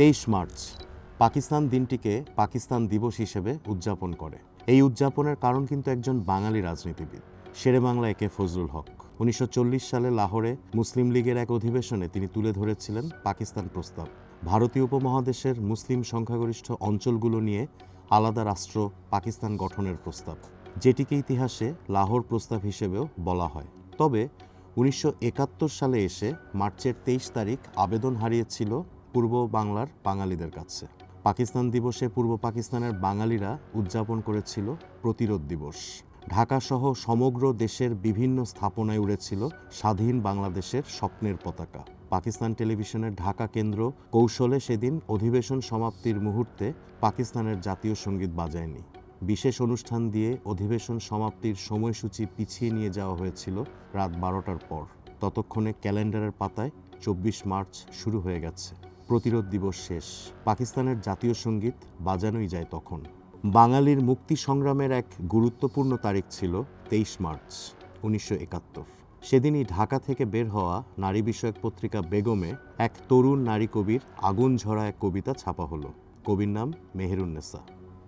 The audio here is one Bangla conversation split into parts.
তেইশ মার্চ, পাকিস্তান দিনটিকে পাকিস্তান দিবস হিসেবে উদযাপন করে। এই উদযাপনের কারণ কিন্তু একজন বাঙালি রাজনীতিবিদ, শেরে বাংলা একে ফজলুল হক। উনিশশো চল্লিশ সালে লাহোরে মুসলিম লীগের এক অধিবেশনে তিনি তুলে ধরেছিলেন পাকিস্তান প্রস্তাব। ভারতীয় উপমহাদেশের মুসলিম সংখ্যাগরিষ্ঠ অঞ্চলগুলো নিয়ে আলাদা রাষ্ট্র পাকিস্তান গঠনের প্রস্তাব, যেটিকে ইতিহাসে লাহোর প্রস্তাব হিসেবেও বলা হয়। তবে উনিশশো একাত্তর সালে এসে মার্চের তেইশ তারিখ আবেদন হারিয়েছিল পূর্ব বাংলার বাঙালিদের কাছে। পাকিস্তান দিবসে পূর্ব পাকিস্তানের বাঙালিরা উদযাপন করেছিল প্রতিরোধ দিবস। ঢাকা সহ সমগ্র দেশের বিভিন্ন স্থাপনায় উড়েছিল স্বাধীন বাংলাদেশের স্বপ্নের পতাকা। পাকিস্তান টেলিভিশনের ঢাকা কেন্দ্র কৌশলে সেদিন অধিবেশন সমাপ্তির মুহূর্তে পাকিস্তানের জাতীয় সংগীত বাজায়নি। বিশেষ অনুষ্ঠান দিয়ে অধিবেশন সমাপ্তির সময়সূচি পিছিয়ে নিয়ে যাওয়া হয়েছিল রাত বারোটার পর। ততক্ষণে ক্যালেন্ডারের পাতায় চব্বিশ মার্চ শুরু হয়ে গেছে। প্রতিরোধ দিবস শেষ। পাকিস্তানের জাতীয় সংগীত বাজানোই যায় তখন। বাঙালির মুক্তি সংগ্রামের এক গুরুত্বপূর্ণ তারিখ ছিল তেইশ মার্চ, উনিশশো একাত্তর। সেদিনই ঢাকা থেকে বের হওয়া নারী বিষয়ক পত্রিকা বেগমে এক তরুণ নারী কবির আগুন ঝরা এক কবিতা ছাপা হলো। কবির নাম মেহেরুন্নেসা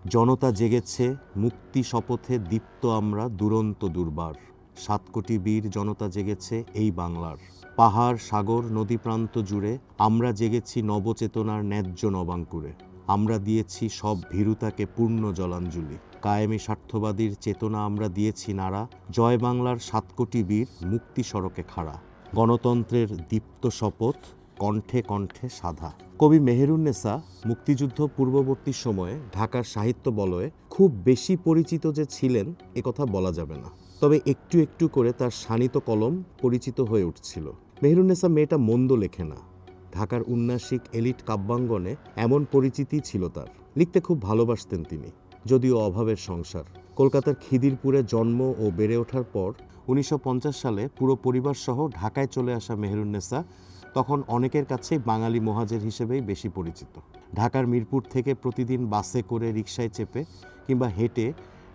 জনতা জেগেছে, মুক্তি শপথে দীপ্ত আমরা দুরন্ত দুর্বার। সাত কোটি বীর জনতা জেগেছে এই বাংলার। পাহাড়, সাগর নদী প্রান্ত জুড়ে আমরা জেগেছি নবচেতনার ন্যায্য নবাঙ্কুরে। আমরা দিয়েছি সব ভীরুতাকে পূর্ণ জলাঞ্জলি। কায়েমি স্বার্থবাদীর চেতনা আমরা দিয়েছি নাড়া। জয় বাংলার সাত কোটি বীর মুক্তি সড়কে খাড়া। গণতন্ত্রের দীপ্ত শপথ কণ্ঠে কণ্ঠে সাধা। কবি মেহেরুন্নেসা মুক্তিযুদ্ধ পূর্ববর্তী সময়ে ঢাকার সাহিত্য বলয়ে খুব বেশি পরিচিত যে ছিলেন একথা বলা যাবে না। তবে একটু একটু করে তার শানিত কলম পরিচিত হয়ে উঠছিল। মেহেরুন্নেসা মেয়েটা মন্দ লেখে না। ঢাকার উন্নাসিক এলিট কাব্যাঙ্গনে এমন পরিচিতি ছিল তার। লিখতে খুব ভালোবাসতেন তিনি, যদিও অভাবের সংসার। কলকাতার খিদিরপুরে জন্ম ও বেড়ে ওঠার পর উনিশশো পঞ্চাশ সালে পুরো পরিবার সহ ঢাকায় চলে আসা মেহেরুন্নেসা তখন অনেকের কাছেই বাঙালি মহাজের হিসেবেই বেশি পরিচিত। ঢাকার মিরপুর থেকে প্রতিদিন বাসে করে রিক্সায় চেপে কিংবা হেঁটে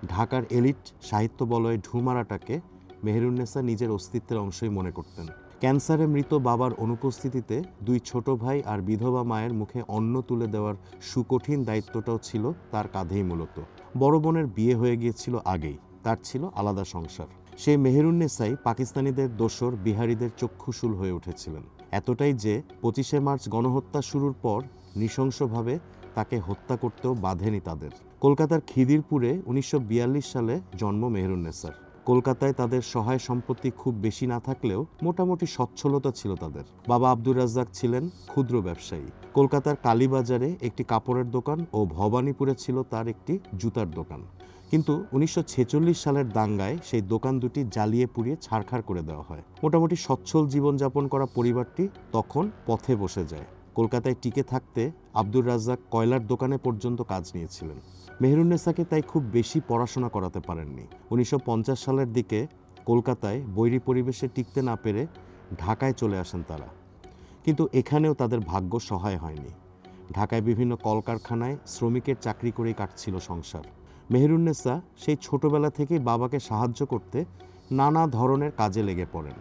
ঢাকার এলিট সাহিত্য বলয়ে ঢুমারাটাকে মেহেরুন্নেসা নিজের অস্তিত্বের অংশই মনে করতেন। ক্যান্সারে মৃত বাবার অনুপস্থিতিতে দুই ছোট ভাই আর বিধবা মায়ের মুখে অন্ন তুলে দেওয়ার সুকঠিন দায়িত্বটাও ছিল তার কাঁধেই মূলত। বড় বোনের বিয়ে হয়ে গিয়েছিল আগেই, তার ছিল আলাদা সংসার। সেই মেহেরুন্নেসাই পাকিস্তানিদের দোসর, বিহারীদের চক্ষুশূল হয়ে উঠেছিলেন। এতটাই যে পঁচিশে মার্চ গণহত্যা শুরুর পর নৃশংসভাবে তাকে হত্যা করতেও বাধেনি তাদের। কলকাতার খিদিরপুরে উনিশশো বিয়াল্লিশ সালে জন্ম মেহেরুন্নেসার কলকাতায় তাদের সহায় সম্পত্তি খুব বেশি না থাকলেও মোটামুটি সচ্ছলতা ছিল তাদের। বাবা আব্দুর রাজ্জাক ছিলেন ক্ষুদ্র ব্যবসায়ী। কলকাতার কালীবাজারে একটি কাপড়ের দোকান ও ভবানীপুরে ছিল তার একটি জুতার দোকান। কিন্তু উনিশশো ছেচল্লিশ সালের দাঙ্গায় সেই দোকান দুটি জ্বালিয়ে পুড়িয়ে ছাড়খাড় করে দেওয়া হয়। মোটামুটি সচ্ছল জীবনযাপন করা পরিবারটি তখন পথে বসে যায়। কলকাতায় টিকে থাকতে আব্দুর রাজ্জাক কয়লার দোকানে পর্যন্ত কাজ নিয়েছিলেন। মেহরুন্নেসাকে তাই খুব বেশি পড়াশোনা করাতে পারেননি। উনিশশো পঞ্চাশ সালের দিকে কলকাতায় বৈরী পরিবেশে টিকতে না পেরে ঢাকায় চলে আসেন তারা। কিন্তু এখানেও তাদের ভাগ্য সহায় হয়নি। ঢাকায় বিভিন্ন কলকারখানায় শ্রমিকের চাকরি করেই কাটছিল সংসার। মেহরুন্নেসা সেই ছোটবেলা থেকেই বাবাকে সাহায্য করতে নানা ধরনের কাজে লেগে পড়েন।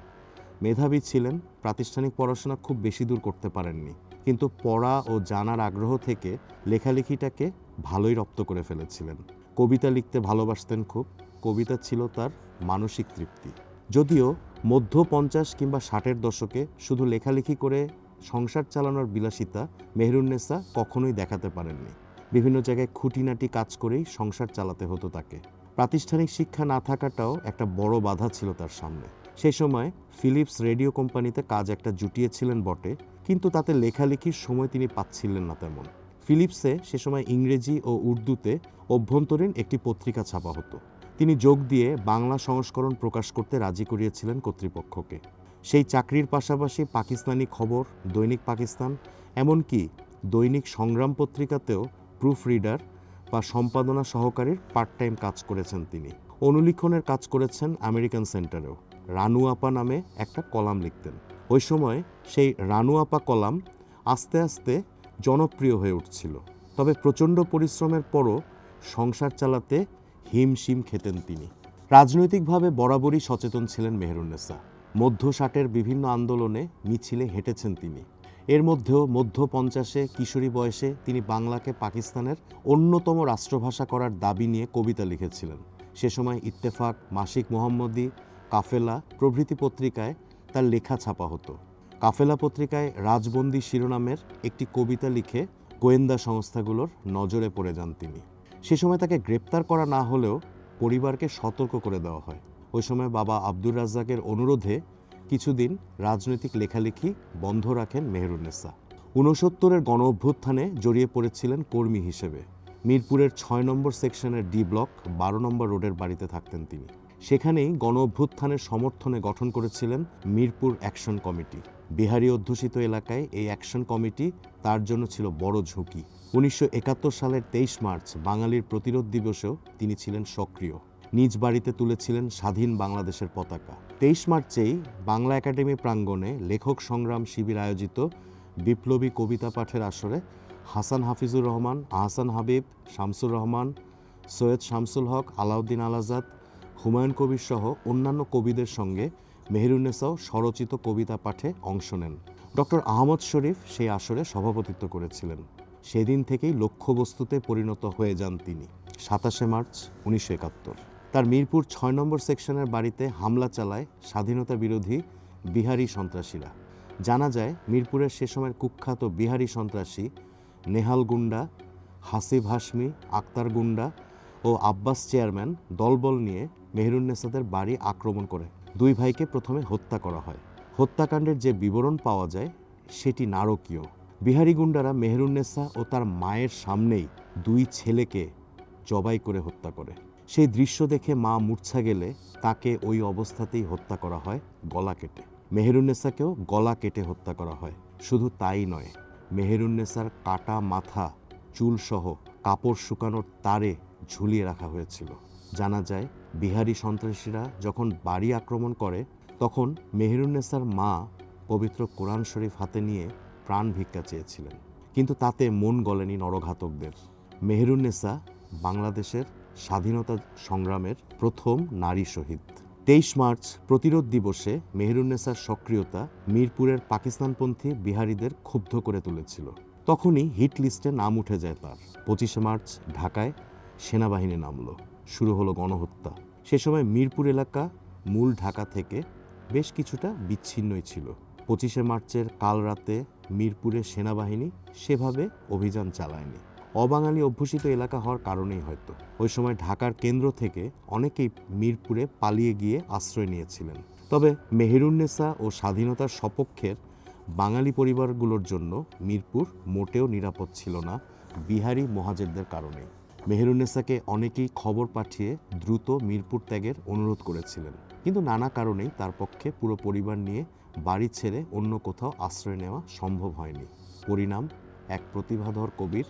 মেধাবী ছিলেন, প্রাতিষ্ঠানিক পড়াশোনা খুব বেশি দূর করতে পারেননি। কিন্তু পড়া ও জানার আগ্রহ থেকে লেখালেখিটাকে ভালোই রপ্ত করে ফেলেছিলেন। কবিতা লিখতে ভালোবাসতেন খুব। কবিতা ছিল তার মানসিক তৃপ্তি। যদিও মধ্য পঞ্চাশ কিংবা ষাটের দশকে শুধু লেখালেখি করে সংসার চালানোর বিলাসিতা মেহরুন্নেসা কখনোই দেখাতে পারেননি। বিভিন্ন জায়গায় খুঁটিনাটি কাজ করেই সংসার চালাতে হতো তাকে। প্রাতিষ্ঠানিক শিক্ষা না থাকাটাও একটা বড় বাধা ছিল তার সামনে। সেই সময় ফিলিপস রেডিও কোম্পানিতে কাজ একটা জুটিয়েছিলেন বটে, কিন্তু তাতে লেখালেখির সময় তিনি পাচ্ছিলেন না তেমন। ফিলিপসে সে সময় ইংরেজি ও উর্দুতে অভ্যন্তরীণ একটি পত্রিকা ছাপা হতো। তিনি যোগ দিয়ে বাংলা সংস্করণ প্রকাশ করতে রাজি করিয়েছিলেন কর্তৃপক্ষকে। সেই চাকরির পাশাপাশি পাকিস্তানি খবর, দৈনিক পাকিস্তান, এমনকি দৈনিক সংগ্রাম পত্রিকাতেও প্রুফ রিডার বা সম্পাদনা সহকারীর পার্ট টাইম কাজ করেছেন তিনি। অনুলিখনের কাজ করেছেন আমেরিকান সেন্টারেও। রানু আপা নামে একটা কলাম লিখতেন। ওই সময় সেই রানু আপা কলাম আস্তে আস্তে জনপ্রিয় হয়ে উঠছিল। তবে প্রচণ্ড পরিশ্রমের পরও সংসার চালাতে হিমশিম খেতেন তিনি। রাজনৈতিকভাবে বরাবরই সচেতন ছিলেন মেহরুন্নেসা মধ্য ষাটের বিভিন্ন আন্দোলনে মিছিলে হেঁটেছেন তিনি। এর মধ্যেও মধ্য পঞ্চাশে কিশোরী বয়সে তিনি বাংলাকে পাকিস্তানের অন্যতম রাষ্ট্রভাষা করার দাবি নিয়ে কবিতা লিখেছিলেন। সে সময় ইত্তেফাক, মাসিক মোহাম্মদী, কাফেলা প্রভৃতি পত্রিকায় তার লেখা ছাপা হতো। কাফেলা পত্রিকায় রাজবন্দি শিরোনামের একটি কবিতা লিখে গোয়েন্দা সংস্থাগুলোর নজরে পড়ে যান তিনি। সে সময় তাকে গ্রেপ্তার করা না হলেও পরিবারকে সতর্ক করে দেওয়া হয়। ওই সময় বাবা আব্দুর রাজ্জাকের অনুরোধে কিছুদিন রাজনৈতিক লেখালেখি বন্ধ রাখেন মেহরুন্নেসা ঊনসত্তরের গণ অভ্যুত্থানে জড়িয়ে পড়েছিলেন কর্মী হিসেবে। মিরপুরের ছয় নম্বর সেকশনের ডি ব্লক বারো নম্বর রোডের বাড়িতে থাকতেন তিনি। সেখানেই গণ অভ্যুত্থানের সমর্থনে গঠন করেছিলেন মিরপুর অ্যাকশন কমিটি। বিহারি অধ্যুষিত এলাকায় এই অ্যাকশন কমিটি তার জন্য ছিল বড় ঝুঁকি। উনিশশো একাত্তর সালের তেইশ মার্চ বাঙালির প্রতিরোধ দিবসেও তিনি ছিলেন সক্রিয়। নিজ বাড়িতে তুলেছিলেন স্বাধীন বাংলাদেশের পতাকা। তেইশ মার্চেই বাংলা একাডেমি প্রাঙ্গণে লেখক সংগ্রাম শিবির আয়োজিত বিপ্লবী কবিতা পাঠের আসরে হাসান হাফিজুর রহমান, আহসান হাবিব, শামসুর রহমান, সৈয়দ শামসুল হক, আলাউদ্দিন আল আজাদ হুমায়ুন কবির সহ অন্যান্য কবিদের সঙ্গে মেহেরুন্নেসাও স্বরচিত কবিতা পাঠে অংশ নেন। ডক্টর আহমদ শরীফ সেই আসরে সভাপতিত্ব করেছিলেন। সেদিন থেকেই লক্ষ্যবস্তুতে পরিণত হয়ে যান তিনি। সাতাশে মার্চ উনিশশো একাত্তর। তার মিরপুর ছয় নম্বর সেকশনের বাড়িতে হামলা চালায় স্বাধীনতা বিরোধী বিহারি সন্ত্রাসীরা। জানা যায়, মিরপুরের সে সময়ের কুখ্যাত বিহারি সন্ত্রাসী নেহাল গুন্ডা, হাসিব হাসমি আক্তার গুন্ডা ও আব্বাস চেয়ারম্যান দলবল নিয়ে মেহরুন্নেসাদের বাড়ি আক্রমণ করে। দুই ভাইকে প্রথমে হত্যা করা হয়। হত্যাকাণ্ডের যে বিবরণ পাওয়া যায়, সেটি নারকীয়। বিহারি গুন্ডারা মেহরুন্নেসা ও তার মায়ের সামনেই দুই ছেলেকে জবাই করে হত্যা করে। সেই দৃশ্য দেখে মা মূর্ছা গেলে তাকে ওই অবস্থাতেই হত্যা করা হয়, গলা কেটে। মেহেরুন্নেসাকেও গলা কেটে হত্যা করা হয়। শুধু তাই নয় মেহেরুন্নেসার কাটা মাথা, চুলসহ কাপড় শুকানোর তারে ঝুলিয়ে রাখা হয়েছিল। জানা যায়, বিহারি সন্ত্রাসীরা যখন বাড়ি আক্রমণ করে, তখন মেহেরুন্নেসার মা পবিত্র কোরআন শরীফ হাতে নিয়ে প্রাণ ভিক্ষা চেয়েছিলেন। কিন্তু তাতে মন গলেনি নরঘাতকদের। মেহেরুন্নেসা বাংলাদেশের স্বাধীনতা সংগ্রামের প্রথম নারী শহীদ। তেইশ মার্চ প্রতিরোধ দিবসে মেহেরুন্নেসার সক্রিয়তা মিরপুরের পাকিস্তানপন্থী বিহারীদের ক্ষুব্ধ করে তুলেছিল। তখনই হিট লিস্টে নাম উঠে যায় তার। পঁচিশে মার্চ ঢাকায় সেনাবাহিনী নামলো। শুরু হলো গণহত্যা। সে সময় মিরপুর এলাকা, মূল ঢাকা থেকে বেশ কিছুটা বিচ্ছিন্নই ছিল। পঁচিশে মার্চের কাল রাতে মিরপুরে সেনাবাহিনী সেভাবে অভিযান চালায়নি। অবাঙালি অভ্যুষিত এলাকা হওয়ার কারণেই হয়তো। ওই সময় ঢাকার কেন্দ্র থেকে অনেকেই মিরপুরে পালিয়ে গিয়ে আশ্রয় নিয়েছিলেন। তবে মেহেরুন্নেসা ও স্বাধীনতার সপক্ষের বাঙালি পরিবারগুলোর জন্য মিরপুর মোটেও নিরাপদ ছিল না বিহারি মহাজেরদের কারণেই। মেহেরুন্নেসাকে অনেকেই খবর পাঠিয়ে দ্রুত মিরপুর ত্যাগের অনুরোধ করেছিলেন। কিন্তু নানা কারণেই তার পক্ষে পুরো পরিবার নিয়ে বাড়ি ছেড়ে অন্য কোথাও আশ্রয় নেওয়া সম্ভব হয়নি। পরিণাম, এক প্রতিভাধর কবির,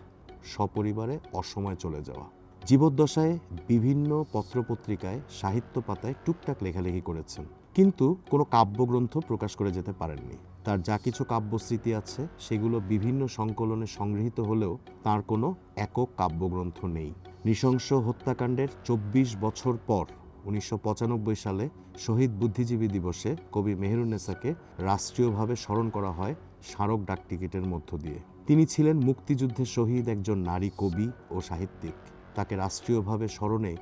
সপরিবারে অসময়ে চলে যাওয়া। জীবদ্দশায় বিভিন্ন পত্রপত্রিকায় সাহিত্য পাতায় টুকটাক লেখালেখি করেছেন। কিন্তু কোনো কাব্যগ্রন্থ প্রকাশ করে যেতে পারেননি। তার যা কিছু কাব্যস্মৃতি আছে, সেগুলো বিভিন্ন সংকলনে সংগৃহীত হলেও তার কোনো একক কাব্যগ্রন্থ নেই। নৃশংস হত্যাকাণ্ডের চব্বিশ বছর পর উনিশশো পঁচানব্বই সালে শহীদ বুদ্ধিজীবী দিবসে কবি মেহেরুন্নেসাকে রাষ্ট্রীয়ভাবে স্মরণ করা হয় স্মারক ডাকটিকিটের মধ্য দিয়ে। তিনি ছিলেন মুক্তিযুদ্ধে শহীদ একজন নারী কবি ও সাহিত্যিক। তাকে রাষ্ট্রীয়ভাবে স্মরণে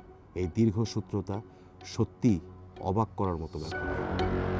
এই দীর্ঘসূত্রতা সত্যি অবাক করার মতো ব্যাপার।